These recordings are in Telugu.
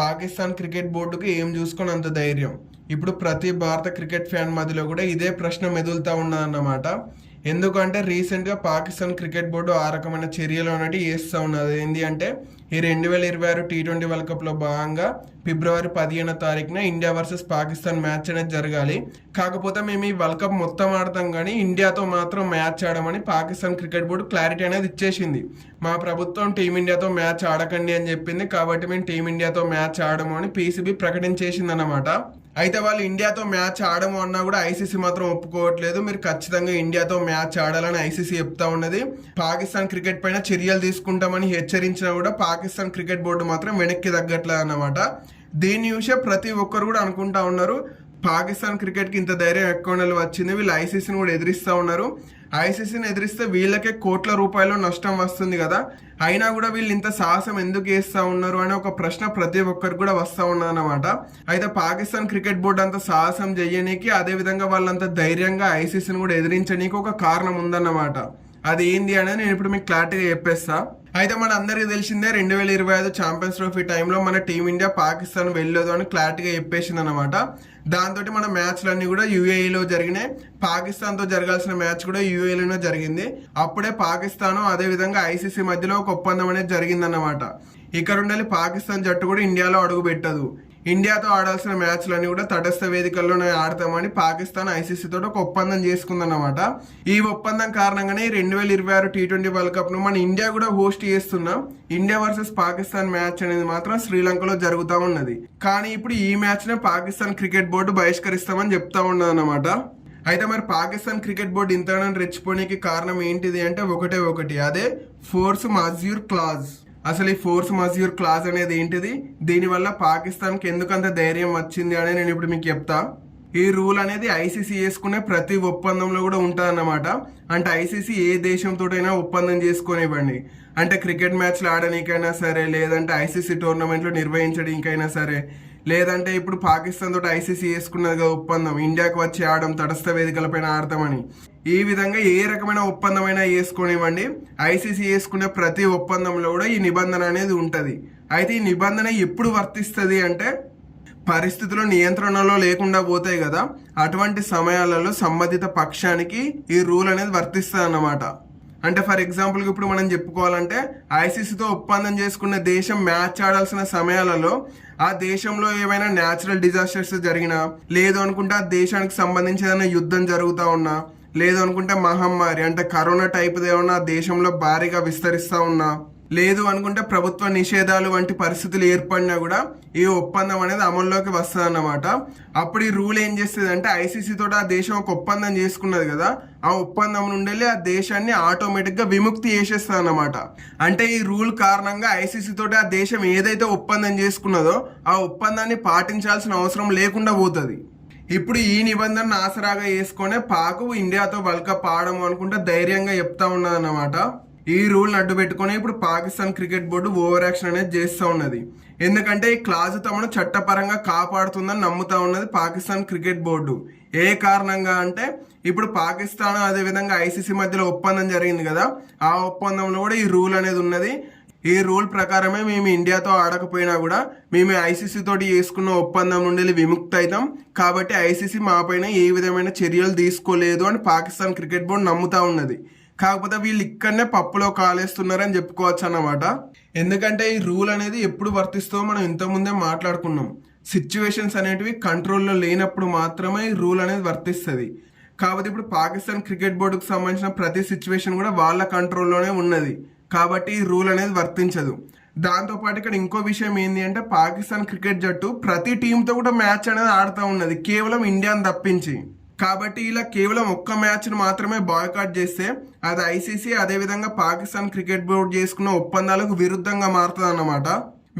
పాకిస్తాన్ క్రికెట్ బోర్డుకి ఏం చూసుకొని అంత ధైర్యం? ఇప్పుడు ప్రతి భారత క్రికెట్ ఫ్యాన్ మధ్యలో కూడా ఇదే ప్రశ్న మెదులుతా ఉన్నదన్నమాట ఎందుకంటే రీసెంట్గా పాకిస్తాన్ క్రికెట్ బోర్డు ఆ రకమైన చర్యలు అనేవి వేస్తూ ఉన్నది. ఏంటి అంటే ఈ రెండు వేల ఇరవై ఆరు టీ ట్వంటీ వరల్డ్ కప్లో భాగంగా ఫిబ్రవరి పదిహేనో తారీఖున ఇండియా వర్సెస్ పాకిస్తాన్ మ్యాచ్ అనేది జరగాలి. కాకపోతే మేము ఈ వరల్డ్ కప్ మొత్తం ఆడతాం కానీ ఇండియాతో మాత్రం మ్యాచ్ ఆడమని పాకిస్తాన్ క్రికెట్ బోర్డు క్లారిటీ అనేది ఇచ్చేసింది. మా ప్రభుత్వం టీమిండియాతో మ్యాచ్ ఆడకండి అని చెప్పింది కాబట్టి మేము టీమిండియాతో మ్యాచ్ ఆడము అని పీసీబీ ప్రకటించేసింది అనమాట అయితే వాళ్ళు ఇండియాతో మ్యాచ్ ఆడము అన్నా కూడా ఐసీసీ మాత్రం ఒప్పుకోవట్లేదు. మీరు ఖచ్చితంగా ఇండియాతో మ్యాచ్ ఆడాలని ఐసీసీ చెప్తా ఉన్నది. పాకిస్తాన్ క్రికెట్ పైన చర్యలు తీసుకుంటామని హెచ్చరించినా కూడా పాకిస్తాన్ క్రికెట్ బోర్డు మాత్రం వెనక్కి తగ్గట్లేదు అన్నమాట. దీని చూసే ప్రతి ఒక్కరు కూడా అనుకుంటా ఉన్నారు. పాకిస్తాన్ క్రికెట్కి ఇంత ధైర్యం ఎక్కువ వచ్చింది వీళ్ళు ఐసీసీని కూడా ఎదిరిస్తూ ఉన్నారు. ఐసీసీని ఎదిరిస్తే వీళ్ళకే కోట్ల రూపాయలు నష్టం వస్తుంది కదా. అయినా కూడా వీళ్ళు ఇంత సాహసం ఎందుకు చేస్తూ ఉన్నారు అనే ఒక ప్రశ్న ప్రతి ఒక్కరికి కూడా వస్తూ ఉన్నదన్నమాట. అయితే పాకిస్తాన్ క్రికెట్ బోర్డు అంత సాహసం చేయనీకి అదేవిధంగా వాళ్ళంత ధైర్యంగా ఐసీసీని కూడా ఎదిరించనీకి ఒక కారణం ఉందన్నమాట. అది ఏంది అనేది నేను ఇప్పుడు మీకు క్లారిటీగా చెప్పేస్తాను అయితే మన అందరికీ తెలిసిందే రెండు వేల ఇరవై ఐదు ఛాంపియన్స్ ట్రోఫీ టైంలో మన టీమిండియా పాకిస్తాన్ వెళ్ళదు అని క్లారిటీగా చెప్పేసింది అనమాట దాంతో మన మ్యాచ్లన్నీ కూడా యూఏఈలో జరిగినాయి. పాకిస్తాన్తో జరగాల్సిన మ్యాచ్ కూడా యూఏఈలోనే జరిగింది. అప్పుడే పాకిస్తాన్ అదేవిధంగా ఐసీసీ మధ్యలో ఒక ఒప్పందం అనేది జరిగిందన్నమాట. ఇక్కడ ఉండాలి పాకిస్తాన్ జట్టు కూడా ఇండియాలో అడుగు పెట్టదు. ఇండియాతో ఆడాల్సిన మ్యాచ్లన్నీ కూడా తటస్థ వేదికల్లోనే ఆడతామని పాకిస్తాన్ ఐసీసీతో ఒక ఒప్పందం చేసుకుందన్నమాట. ఈ ఒప్పందం కారణంగానే రెండు వేల ఇరవై ఆరు టీ ట్వంటీ వరల్డ్ కప్ను మన ఇండియా కూడా హోస్ట్ చేస్తున్నాం ఇండియా వర్సెస్ పాకిస్తాన్ మ్యాచ్ అనేది మాత్రం శ్రీలంకలో జరుగుతూ ఉన్నది. కానీ ఇప్పుడు ఈ మ్యాచ్ను పాకిస్తాన్ క్రికెట్ బోర్డు బహిష్కరిస్తామని చెప్తా ఉన్నదన్నమాట. అయితే మరి పాకిస్తాన్ క్రికెట్ బోర్డు ఇంతగానో రెచ్చిపోయేకి కారణం ఏంటిది అంటే ఒకటే ఒకటి. అదే ఫోర్స్ మజ్యూర్ క్లాజ్. అసలు ఈ ఫోర్స్ మజ్యూర్ క్లాజ్ అనేది ఏంటిది? దీనివల్ల పాకిస్తాన్కి ఎందుకంత ధైర్యం వచ్చింది అని నేను ఇప్పుడు మీకు చెప్తా. ఈ రూల్ అనేది ఐసీసీ చేసుకునే ప్రతి ఒప్పందంలో కూడా ఉంటుందన్నమాట. అంటే ఐసీసీ ఏ దేశంతోటైనా ఒప్పందం చేసుకొనివ్వండి. అంటే క్రికెట్ మ్యాచ్లు ఆడనీకైనా సరే లేదంటే ఐసీసీ టోర్నమెంట్లు నిర్వహించడానికైనా సరే లేదంటే ఇప్పుడు పాకిస్తాన్ తోటి ఐసీసీ చేసుకున్నది ఒప్పందం ఇండియాకు వచ్చి ఆడడం తటస్థ వేదికలపైన ఆడతామని. ఈ విధంగా ఏ రకమైన ఒప్పందమైనా వేసుకునివ్వండి. ఐసీసీ వేసుకునే ప్రతి ఒప్పందంలో కూడా ఈ నిబంధన అనేది ఉంటుంది. అయితే ఈ నిబంధన ఎప్పుడు వర్తిస్తుంది అంటే పరిస్థితులు నియంత్రణలో లేకుండా పోతాయి కదా. అటువంటి సమయాలలో సంబంధిత పక్షానికి ఈ రూల్ అనేది వర్తిస్తుంది అన్నమాట అంటే ఫర్ ఎగ్జాంపుల్కి ఇప్పుడు మనం చెప్పుకోవాలంటే ఐసీసీతో ఒప్పందం చేసుకున్న దేశం మ్యాచ్ ఆడాల్సిన సమయాలలో ఆ దేశంలో ఏమైనా న్యాచురల్ డిజాస్టర్స్ జరిగినా లేదు అనుకుంటే ఆ దేశానికి సంబంధించి ఏదైనా యుద్ధం జరుగుతూ ఉన్నా లేదు అనుకుంటే మహమ్మారి. అంటే కరోనా టైప్ ఏమన్నా ఆ దేశంలో భారీగా విస్తరిస్తూ ఉన్నా లేదు అనుకుంటే ప్రభుత్వ నిషేధాలు వంటి పరిస్థితులు ఏర్పడినా కూడా ఈ ఒప్పందం అనేది అమల్లోకి వస్తుంది అన్నమాట అప్పుడు ఈ రూల్ ఏం చేస్తుంది అంటే ఐసీసీ తోటి ఆ దేశం ఒక ఒప్పందం చేసుకున్నది కదా ఆ ఒప్పందం నుండి ఆ దేశాన్ని ఆటోమేటిక్గా విముక్తి చేసేస్తుంది అన్నమాట అంటే ఈ రూల్ కారణంగా ఐసీసీ తోటి ఆ దేశం ఏదైతే ఒప్పందం చేసుకున్నదో ఆ ఒప్పందాన్ని పాటించాల్సిన అవసరం లేకుండా పోతుంది. ఇప్పుడు ఈ నిబంధనను ఆసరాగా వేసుకొని పాకు ఇండియాతో వరల్డ్ కప్ ఆడము అనుకుంటే ధైర్యంగా చెప్తా ఉన్నదన్నమాట. ఈ రూల్ అడ్డు పెట్టుకొని ఇప్పుడు Pakistan cricket board over action అనేది చేస్తూ ఉన్నది. ఎందుకంటే ఈ క్లాజ్ తమను చట్టపరంగా కాపాడుతుందని నమ్ముతా ఉన్నది పాకిస్తాన్ క్రికెట్ బోర్డు. ఏ కారణంగా అంటే ఇప్పుడు పాకిస్తాన్ అదేవిధంగా ఐసీసీ మధ్యలో ఒప్పందం జరిగింది కదా. ఆ ఒప్పందంలో కూడా ఈ రూల్ అనేది ఉన్నది. ఈ రూల్ ప్రకారమే మేము ఇండియాతో ఆడకపోయినా కూడా మేము ఐసీసీ తోటి చేసుకున్న ఒప్పందం నుండి విముక్త అవుతాం. కాబట్టి ఐసీసీ మాపైన ఏ విధమైన చర్యలు తీసుకోలేదు అని పాకిస్తాన్ క్రికెట్ బోర్డు నమ్ముతా ఉన్నది. కాకపోతే వీళ్ళు ఇక్కడనే పప్పులో కాలేస్తున్నారని చెప్పుకోవచ్చు అన్నమాట. ఎందుకంటే ఈ రూల్ అనేది ఎప్పుడు వర్తిస్తుందో మనం ఇంతకుముందే మాట్లాడుకున్నాం. సిచ్యువేషన్స్ అనేటివి కంట్రోల్లో లేనప్పుడు మాత్రమే ఈ రూల్ అనేది వర్తిస్తుంది. కాబట్టి ఇప్పుడు పాకిస్తాన్ క్రికెట్ బోర్డుకు సంబంధించిన ప్రతి సిచ్యువేషన్ కూడా వాళ్ళ కంట్రోల్లోనే ఉన్నది. కాబట్టి ఈ రూల్ అనేది వర్తించదు. దాంతోపాటు ఇక్కడ ఇంకో విషయం ఏంటి అంటే పాకిస్తాన్ క్రికెట్ జట్టు ప్రతి టీంతో కూడా మ్యాచ్ అనేది ఆడుతూ ఉన్నది. కేవలం ఇండియాని తప్పించి. కాబట్టి ఇలా కేవలం ఒక్క మ్యాచ్ను మాత్రమే బాయ్కాట్ చేస్తే అది ఐసీసీ అదేవిధంగా పాకిస్తాన్ క్రికెట్ బోర్డు చేసుకున్న ఒప్పందాలకు విరుద్ధంగా మారుతుంది అన్నమాట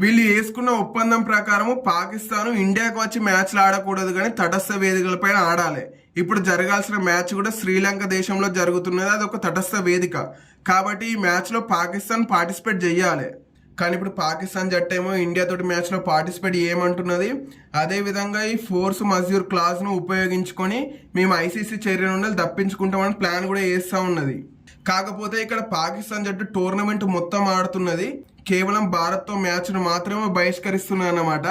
వీళ్ళు వేసుకున్న ఒప్పందం ప్రకారం పాకిస్తాన్ ఇండియాకు వచ్చి మ్యాచ్లు ఆడకూడదు కానీ తటస్థ వేదికలపైన ఆడాలి. ఇప్పుడు జరగాల్సిన మ్యాచ్ కూడా శ్రీలంక దేశంలో జరుగుతున్నది. అది ఒక తటస్థ వేదిక. కాబట్టి ఈ మ్యాచ్లో పాకిస్తాన్ పార్టిసిపేట్ చేయాలి. కానీ ఇప్పుడు పాకిస్తాన్ జట్టు ఏమో ఇండియా తోటి మ్యాచ్లో పార్టిసిపేట్ చేయమంటున్నది అదేవిధంగా ఈ ఫోర్స్ మజ్యూర్ క్లాజ్ను ఉపయోగించుకొని మేము ఐసీసీ చర్య నుండి తప్పించుకుంటామని ప్లాన్ కూడా వేస్తూ ఉన్నది. కాకపోతే ఇక్కడ పాకిస్తాన్ జట్టు టోర్నమెంట్ మొత్తం ఆడుతున్నది. కేవలం భారత్తో మ్యాచ్ను మాత్రమే బహిష్కరిస్తున్నాయన్నమాట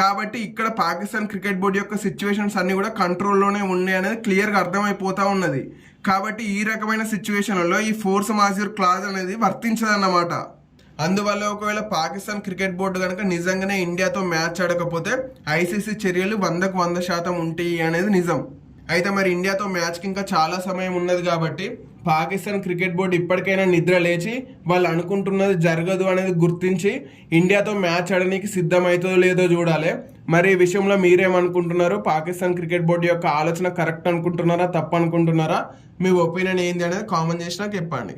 కాబట్టి ఇక్కడ పాకిస్తాన్ క్రికెట్ బోర్డు యొక్క సిచ్యువేషన్స్ అన్నీ కూడా కంట్రోల్లోనే ఉన్నాయి అనేది క్లియర్గా అర్థమైపోతూ ఉన్నది. కాబట్టి ఈ రకమైన సిచ్యువేషన్లలో ఈ ఫోర్స్ మాజ్యూర్ క్లాజ్ అనేది వర్తించదన్నమాట. అందువల్ల ఒకవేళ పాకిస్తాన్ క్రికెట్ బోర్డు కనుక నిజంగానే ఇండియాతో మ్యాచ్ ఆడకపోతే ఐసీసీ చర్యలు వందకు వంద శాతం ఉంటాయి అనేది నిజం. అయితే మరి ఇండియాతో మ్యాచ్కి ఇంకా చాలా సమయం ఉన్నది కాబట్టి పాకిస్తాన్ క్రికెట్ బోర్డు ఇప్పటికైనా నిద్ర లేచి వాళ్ళు అనుకుంటున్నది జరగదు అనేది గుర్తించి ఇండియాతో మ్యాచ్ ఆడడానికి సిద్ధమవుతుందో లేదో చూడాలి. మరి ఈ విషయంలో మీరేమనుకుంటున్నారు? పాకిస్తాన్ క్రికెట్ బోర్డు యొక్క ఆలోచన కరెక్ట్ అనుకుంటున్నారా? తప్పు అనుకుంటున్నారా మీ ఒపీనియన్ ఏంది అనేది కామెంట్ చేసినా చెప్పండి.